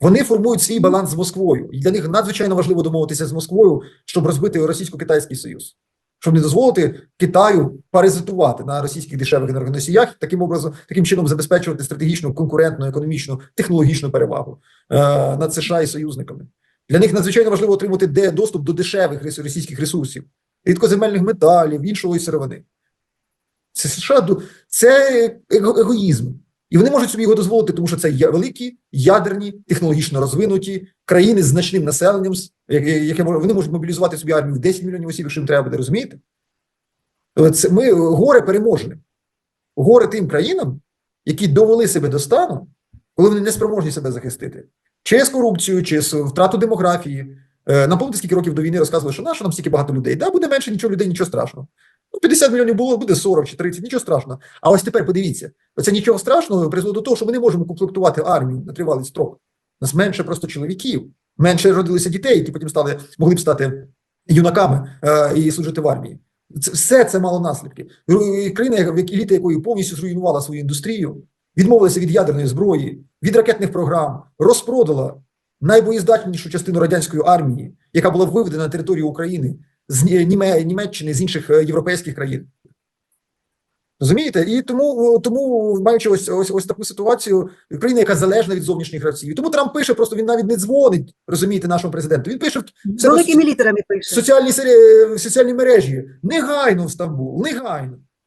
Вони формують свій баланс з Москвою, і для них надзвичайно важливо домовитися з Москвою, щоб розбити російсько-китайський союз, щоб не дозволити Китаю паразитувати на російських дешевих енергоносіях, таким образом, таким чином забезпечувати стратегічну, конкурентну, економічну, технологічну перевагу е, над США і союзниками. Для них надзвичайно важливо отримати де доступ до дешевих російських ресурсів, рідкоземельних металів, іншої сировини. Це США це его- егоїзм. І вони можуть собі його дозволити, тому що це великі, ядерні, технологічно розвинуті країни з значним населенням, яке вони можуть мобілізувати собі армію в 10 мільйонів осіб, якщо їм треба буде, розумієте? Е, Це ми горе переможним. Горе тим країнам, які довели себе до стану, коли вони не спроможні себе захистити. Через корупцію, через втрату демографії. Е, Нам помните, скільки років до війни розказували, що нащо нам стільки багато людей? Да, буде менше нічого людей, нічого страшного. Ну, 50 мільйонів було, буде 40 чи 30, нічого страшного. А ось тепер подивіться, оце нічого страшного призвело до того, що ми не можемо комплектувати армію на тривалий строк. Нас менше просто чоловіків, менше родилися дітей, які потім стали, могли б стати юнаками е, і служити в армії. Це, все це мало наслідки. Країна, еліта якої повністю зруйнувала свою індустрію, відмовилася від ядерної зброї, від ракетних програм, розпродала найбоєздатнішу частину радянської армії, яка була виведена на територію України з Ні- Німе- Німеччини, з інших е, європейських країн. Розумієте? І тому, тому маючи ось, ось, ось таку ситуацію, Україна, яка залежна від зовнішніх гравців. І тому Трамп пише, просто він навіть не дзвонить, розумієте, нашому президенту. Він пише Великими літерами пише. соціальні, соціальні мережі. Негайно в Стамбул, негайно.